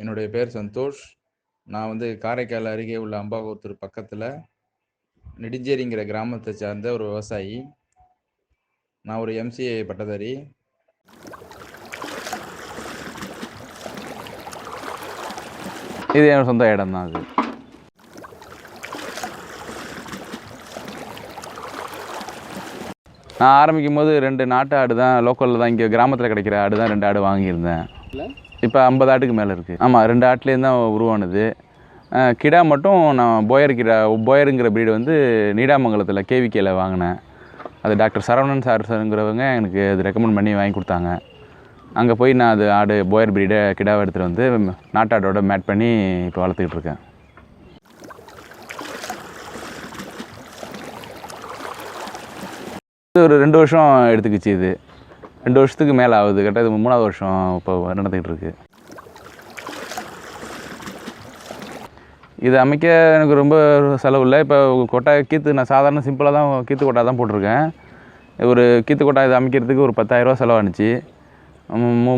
என்னுடைய பேர் சந்தோஷ். நான் வந்து காரைக்கால் அருகே உள்ள அம்பாகோத்தூர் பக்கத்தில் நெடுஞ்சேரிங்கிற கிராமத்தை சார்ந்த ஒரு விவசாயி. நான் ஒரு எம்சிஏ பட்டதாரி. இது என் சொந்த இடம் தான் அது. நான் ஆரம்பிக்கும் போது ரெண்டு நாட்டு ஆடு தான் லோக்கலில் தான் இங்கே கிராமத்தில் கிடைக்கிற ஆடு தான் ரெண்டு ஆடு வாங்கியிருந்தேன். இப்போ ஐம்பது ஆட்டுக்கு மேலே இருக்குது ஆமாம் ரெண்டு ஆட்லேருந்து தான் உருவானது. கிடா மட்டும் நான் போயர் கிடா போயருங்கிற ப்ரீடு வந்து நீடாமங்கலத்தில் கேவிகேயில் வாங்கினேன். அது டாக்டர் சரவணன் சார் சார்ங்கிறவங்க எனக்கு அது ரெக்கமெண்ட் பண்ணி வாங்கி கொடுத்தாங்க. அங்கே போய் நான் அது ஆடு போயர் பிரீடை கிடாவை எடுத்துகிட்டு வந்து நாட்டாடோட மேட் பண்ணி இப்போ வளர்த்துக்கிட்டு இருக்கேன். ஒரு ரெண்டு வருஷம் எடுத்துக்கிச்சு இது. ரெண்டு வருஷத்துக்கு மேலே ஆகுது. கரெக்டாக இது மூணாவது வருஷம் இப்போ நடந்துக்கிட்டு இருக்கு இது அமைக்க எனக்கு ரொம்ப செலவு இல்லை. இப்போ கொட்டை கீத்து நான் சாதாரண சிம்பிளாக தான் கீத்து கொட்டா தான் போட்டிருக்கேன். ஒரு கீத்து கொட்டா இது அமைக்கிறதுக்கு ஒரு பத்தாயிரரூவா செலவானுச்சு.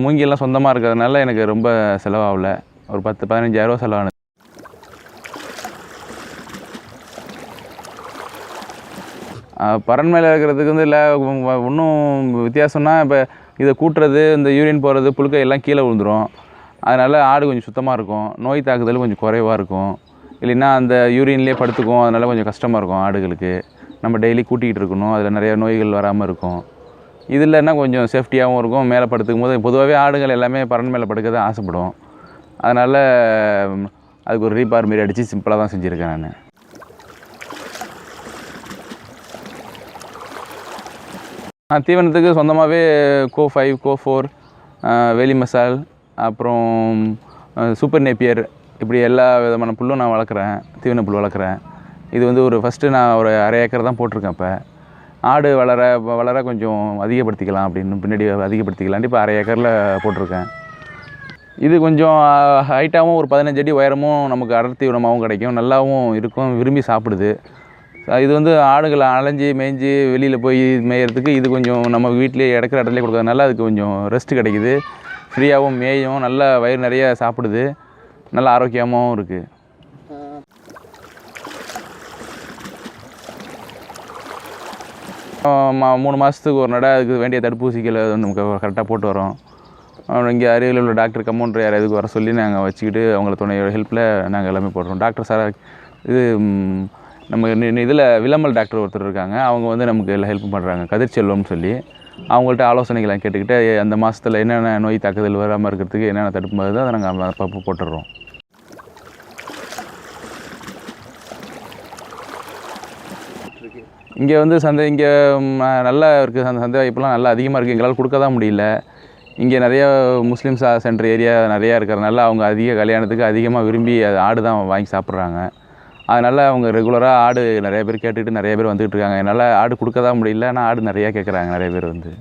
மூங்கிலாம் சொந்தமாக இருக்கிறதுனால எனக்கு ரொம்ப செலவாகல. ஒரு பத்து பதினஞ்சாயிரரூவா செலவானது பரன் மேலே இருக்கிறதுக்கு வந்து இல்லை இன்னும் வித்தியாசம்னா இப்போ இதை கூட்டுறது இந்த யூரின் போகிறது புழுக்கை எல்லாம் கீழே விழுந்துரும். அதனால் ஆடு கொஞ்சம் சுத்தமாக இருக்கும். நோய் தாக்குதல் கொஞ்சம் குறைவாக இருக்கும். இல்லைன்னா அந்த யூரின்லேயே படுத்துக்கும். அதனால் கொஞ்சம் கஷ்டமாக இருக்கும் ஆடுகளுக்கு. நம்ம டெய்லி கூட்டிகிட்டு இருக்கணும். அதில் நிறைய நோய்கள் வராமல் இருக்கும். இது இல்லைன்னா கொஞ்சம் சேஃப்டியாகவும் இருக்கும். மேலே படுத்துக்கும் போது பொதுவாகவே ஆடுகள் எல்லாமே பறன் மேலே படுக்க தான் ஆசைப்படும். அதனால் அதுக்கு ஒரு ரீபார் மாரி அடித்து சிம்பிளாக தான் செஞ்சுருக்கேன் நான். தீவனத்துக்கு சொந்தமாகவே கோ ஃபைவ் கோ ஃபோர் வேலி மசால் அப்புறம் சூப்பர் நேப்பியர் இப்படி எல்லா விதமான புல்லும் நான் வளர்க்குறேன் தீவன புல் வளர்க்குறேன். இது வந்து ஒரு ஃபஸ்ட்டு நான் ஒரு அரை ஏக்கர் தான் போட்டிருக்கேன் இப்போ. ஆடு வளர வளர கொஞ்சம் அதிகப்படுத்திக்கலாம் அப்படின்னு பின்னாடி அதிகப்படுத்திக்கலான்ட்டு இப்போ அரை ஏக்கரில் போட்டிருக்கேன். இது கொஞ்சம் ஹைட்டாகவும் ஒரு பதினஞ்சு அடி உயரமும் நமக்கு அடர்த்தி உரமாகவும் கிடைக்கும் நல்லாவும் இருக்கும் விரும்பி சாப்பிடுது. இது வந்து ஆடுகளை அலைஞ்சி மேய்ஞ்சி வெளியில் போய் மேயறதுக்கு இது கொஞ்சம் நம்ம வீட்டிலேயே இடக்கிற இடத்துல கொடுக்கறதுனால அதுக்கு கொஞ்சம் ரெஸ்ட் கிடைக்குது. ஃப்ரீயாகவும் மேயும் நல்லா வயிறு நிறைய சாப்பிடுது. நல்ல ஆரோக்கியமாகவும் இருக்குது மூணு மாதத்துக்கு ஒரு நடை அதுக்கு வேண்டிய தடுப்பூசிகளை வந்து நமக்கு கரெக்டாக போட்டு வரோம். இங்கே அருகில் உள்ள டாக்டர் கம்மௌண்டர் யார் எதுக்கு வர சொல்லி நாங்கள் வச்சுக்கிட்டு அவங்கள துணையோட ஹெல்ப்பில் நாங்கள் எல்லாமே போடுறோம். டாக்டர் சார் இது நம்ம இதில் விளம்பல் டாக்டர் ஒருத்தர் இருக்காங்க. அவங்க வந்து நமக்கு எல்லாம் ஹெல்ப் பண்ணுறாங்க கதிர்ச்செல்வம்னு சொல்லி அவங்கள்ட்ட ஆலோசனைகளை கேட்டுக்கிட்டு அந்த மாதத்தில் என்னென்ன நோய் தாக்குதல் வராமல் இருக்கிறதுக்கு என்னென்ன தடுப்பு மருந்து அதை நாங்கள் அப்பப்போ போட்டுடுறோம். இங்கே வந்து சந்தை இங்கே நல்லா இருக்குது அந்த சந்தை வாய்ப்புலாம் நல்லா அதிகமாக இருக்குது எங்களால் கொடுக்க தான் முடியல. இங்கே நிறைய முஸ்லீம்ஸ் சென்டர் ஏரியா நிறையா இருக்கிறனால அவங்க அதிக கல்யாணத்துக்கு அதிகமாக விரும்பி அது ஆடு தான் வாங்கி சாப்பிட்றாங்க. அதனால் அவங்க ரெகுலராக ஆடு நிறைய பேர் கேட்டுக்கிட்டு நிறைய பேர் வந்துகிட்டு இருக்காங்க. என்னால் ஆடு கொடுக்க தான் முடியல. ஆனால் ஆடு நிறையா கேட்குறாங்க நிறைய பேர் வந்து.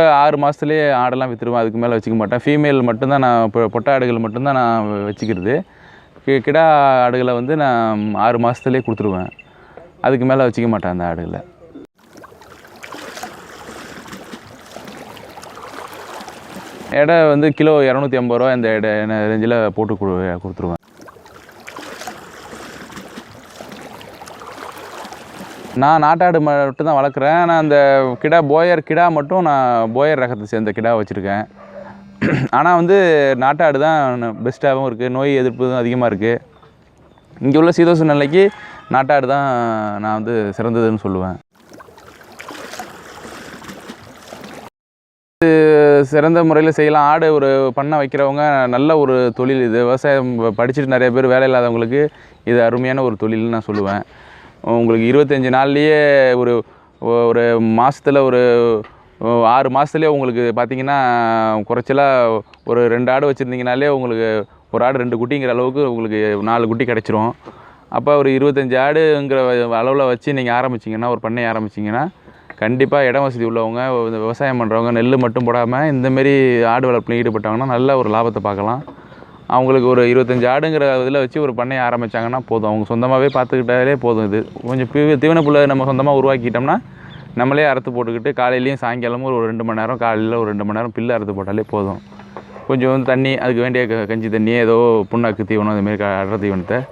ஆறு மாதத்துலேயே ஆடெல்லாம் விற்றுருவேன் அதுக்கு மேலே வச்சுக்க மாட்டேன். ஃபீமேல் மட்டும்தான் நான் இப்போ பொட்டை ஆடுகள் மட்டும்தான் நான் வச்சுக்கிறது. கி- கிடா ஆடுகளை வந்து நான் ஆறு மாதத்துலேயே கொடுத்துருவேன். அதுக்கு மேலே வச்சுக்க மாட்டேன் அந்த ஆடுகளை. எடை வந்து கிலோ இரநூத்தி ஐம்பது ரூபா இந்த எடை ரேஞ்சில் போட்டு கொடு கொடுத்துருவேன். நான் நாட்டாடு மட்டும் தான் வளர்க்குறேன். ஆனால் அந்த கிடா போயர் கிடா மட்டும் நான் போயர் ரகத்தை சேர்ந்த கிடா வச்சுருக்கேன். ஆனால் வந்து நாட்டாடு தான் பெஸ்ட்டாகவும் இருக்குது நோய் எதிர்ப்பு அதிகமாக இருக்குது இங்கே உள்ள சீதோச நிலைக்கு நாட்டாடு தான் நான் வந்து சிறந்ததுன்னு சொல்லுவேன். இது சிறந்த முறையில் செய்யலாம். ஆடு ஒரு பண்ணை வைக்கிறவங்க நல்ல ஒரு தொழில் இது. விவசாயம் படிச்சுட்டு நிறைய பேர் வேலை இல்லாதவங்களுக்கு இது அருமையான ஒரு தொழில்னு நான் சொல்லுவேன். உங்களுக்கு இருபத்தஞ்சி நாள்லேயே ஒரு ஒரு மாதத்தில் ஒரு ஆறு மாதத்துலேயே உங்களுக்கு பார்த்தீங்கன்னா குறைச்சலாக ஒரு ரெண்டு ஆடு வச்சுருந்தீங்கனாலே உங்களுக்கு ஒரு ஆடு ரெண்டு குட்டிங்கிற அளவுக்கு உங்களுக்கு நாலு குட்டி கிடச்சிரும். அப்போ ஒரு இருபத்தஞ்சி ஆடுங்கிற அளவில் வச்சு நீங்கள் ஆரம்பிச்சிங்கன்னா ஒரு பண்ணையை ஆரம்பிச்சிங்கன்னா கண்டிப்பாக இடம் வசதி உள்ளவங்க இந்த விவசாயம் பண்ணுறவங்க நெல் மட்டும் போடாமல் இந்தமாரி ஆடு வளர்ப்பில் ஈடுபட்டாங்கன்னா நல்ல ஒரு லாபத்தை பார்க்கலாம். அவங்களுக்கு ஒரு இருபத்தஞ்சி ஆடுங்கிற இதில் வச்சு ஒரு பண்ணையை ஆரம்பித்தாங்கன்னா போதும். அவங்க சொந்தமாகவே பார்த்துக்கிட்டாலே போதும் இது. கொஞ்சம் தீ- தீவன புல்லை நம்ம சொந்தமாக உருவாக்கிட்டோம்னா நம்மளே அறுத்து போட்டுக்கிட்டு காலையிலையும் சாயங்காலமும் ஒரு ரெண்டு மணி நேரம் காலையில் ஒரு ரெண்டு மணி நேரம் பில்லு அறுத்து போட்டாலே போதும். கொஞ்சம் வந்து தண்ணி அதுக்கு வேண்டிய க- கஞ்சி தண்ணி ஏதோ புண்ணாக்கு தீவனம் அதுமாரி க அடர் தீவனத்தை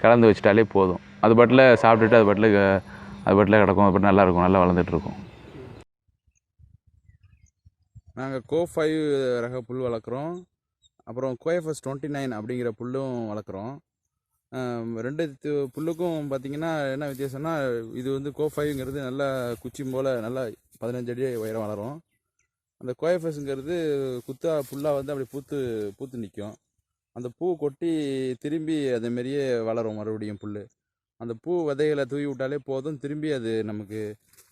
கலந்து வச்சிட்டாலே போதும். அது பாட்டில் சாப்பிட்டுட்டு அது பாட்டில் அது பாட்டில் கிடக்கும் அப்படி நல்லா இருக்கும் நல்லா வளர்ந்துட்டுருக்கும். நாங்கள் கோ ஃபைவ் ரக புல் வளர்க்குறோம். அப்புறம் கோஎஃப்எஸ் டுவெண்ட்டி நைன் அப்படிங்கிற புல்லும் வளர்க்குறோம். ரெண்டு புல்லுக்கும் பார்த்தீங்கன்னா என்ன வித்தியாசம்னா இது வந்து கோ ஃபைவ்ங்கிறது நல்லா குச்சி போல் நல்லா பதினஞ்சு அடி உயரம் வளரும். அந்த கோஎஃப்எஸ்ங்கிறது குத்தா புல்லாக வந்து அப்படி பூத்து பூத்து நிற்கும் அந்த பூ கொட்டி திரும்பி அதே மாதிரியே வளரும் மறுபடியும் புல் அந்த பூ விதைகளை தூவி விட்டாலே போதும். திரும்பி அது நமக்கு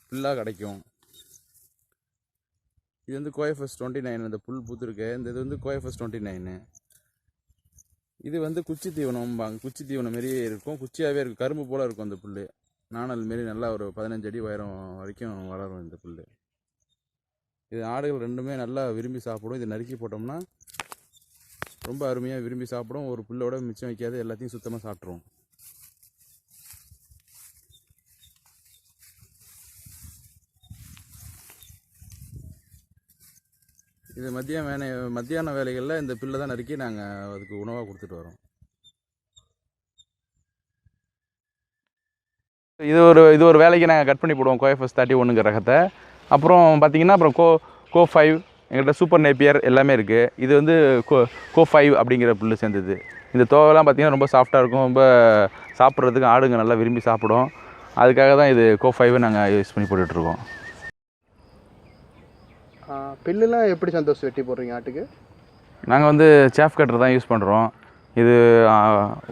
புல்லாக கிடைக்கும். இது வந்து கோயஃபஸ் டுவெண்ட்டி நைன் இந்த புல் பூத்துருக்கு. இந்த இது வந்து கோயஃபஸ் டுவெண்ட்டி நைனு இது வந்து குச்சி தீவனம்பாங்க குச்சி தீவனம் மாரியே இருக்கும். குச்சியாகவே இருக்கும் கரும்பு போல் இருக்கும் அந்த புல் நாணல் மாரி நல்லா ஒரு பதினஞ்சு அடி உயரம் வரைக்கும் வளரும் இந்த புல் இது ஆடுகள் ரெண்டுமே நல்லா விரும்பி சாப்பிடும். இது நறுக்கி போட்டோம்னா ரொம்ப அருமையாக விரும்பி சாப்பிடும். ஒரு புல்லோட மிச்சம் வைக்காது எல்லாத்தையும் சுத்தமாக சாப்பிட்ரும் இது மதியம் வேலை மத்தியான வேலைகளில் இந்த பில்லை தான் நறுக்கி நாங்கள் அதுக்கு உணவாக கொடுத்துட்டு வரோம். இது ஒரு இது ஒரு வேலைக்கு நாங்கள் கட் பண்ணி போடுவோம். கோஎஃப்எஸ் தேர்ட்டி ஒன்றுங்கிற ரகத்தை. அப்புறம் பார்த்தீங்கன்னா அப்புறம் கோ கோ ஃபைவ் எங்கள்கிட்ட சூப்பர் நேப்பியர் எல்லாமே இருக்குது இது வந்து கோ கோ ஃபைவ் அப்படிங்கிற புல் சேர்ந்தது. இந்த தோவெல்லாம் பார்த்தீங்கன்னா ரொம்ப சாஃப்டாக இருக்கும். ரொம்ப சாப்பிட்றதுக்கு ஆடுங்க நல்லா விரும்பி சாப்பிடும். அதுக்காக தான் இது கோ ஃபைவை நாங்கள் யூஸ் பண்ணி போட்டுட்ருக்கோம் பில்லுலாம் எப்படி சந்தோஷம் வெட்டி போடுறீங்க ஆட்டுக்கு? நாங்கள் வந்து சாஃப் கட்டர் தான் யூஸ் பண்ணுறோம் இது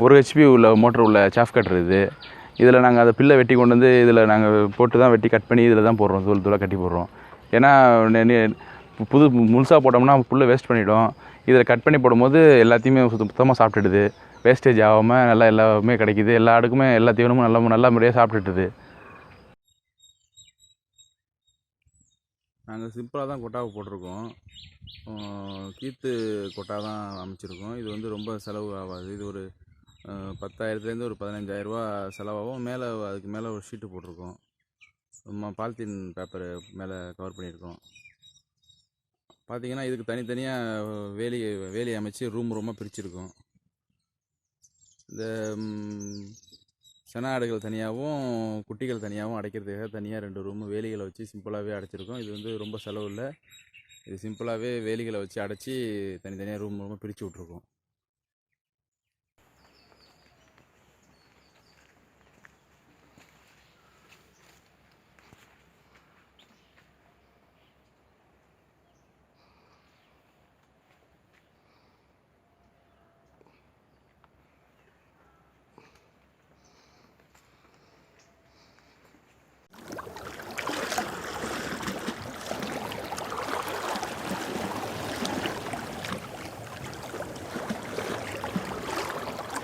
ஒரு ஹெச்பி உள்ள மோட்டர் உள்ள சாஃப் கட்டர் இது. இதில் நாங்கள் அதை பில்லை வெட்டி கொண்டு வந்து இதில் நாங்கள் போட்டு தான் வெட்டி கட் பண்ணி இதில் தான் போடுறோம். தூள் தூளாக கட்டி போடுறோம். ஏன்னா புது முழுசாக போட்டோம்னா புல்லை வேஸ்ட் பண்ணிவிடும் இதில் கட் பண்ணி போடும்போது எல்லாத்தையுமே சுத்த சுத்தமாக சாப்பிட்டுடுது. வேஸ்டேஜ் ஆகாமல் நல்லா எல்லாமே கிடைக்குது. எல்லா அடுக்குமே எல்லா தீவனமும் நல்லா நல்ல முறையாக சாப்பிட்டுட்டுது நாங்கள் சிம்பிளாக தான் கொட்டாவை போட்டிருக்கோம். கீத்து கொட்டா தான் அமைச்சிருக்கோம். இது வந்து ரொம்ப செலவு ஆகாது. இது ஒரு பத்தாயிரத்துலேருந்து ஒரு பதினஞ்சாயிரரூபா செலவாகும். மேலே அதுக்கு மேலே ஒரு ஷீட்டு போட்டிருக்கோம். சும்மா பாலித்தீன் பேப்பர் மேலே கவர் பண்ணியிருக்கோம். பார்த்தீங்கன்னா இதுக்கு தனித்தனியாக வேலி வேலி அமைச்சு ரூம் ரூமாக பிரிச்சுருக்கோம். இந்த செனாடுகள் ஆடுகள் தனியாகவும் குட்டிகள் தனியாகவும் அடைக்கிறதுக்காக தனியாக ரெண்டு ரூமு வேலிகளை வச்சு சிம்பிளாகவே அடைச்சிருக்கோம். இது வந்து ரொம்ப செலவு இல்லை. இது சிம்பிளாகவே வேலிகளை வச்சு அடைச்சி தனித்தனியாக ரூம் ரூமாக பிரித்து விட்ருக்கோம்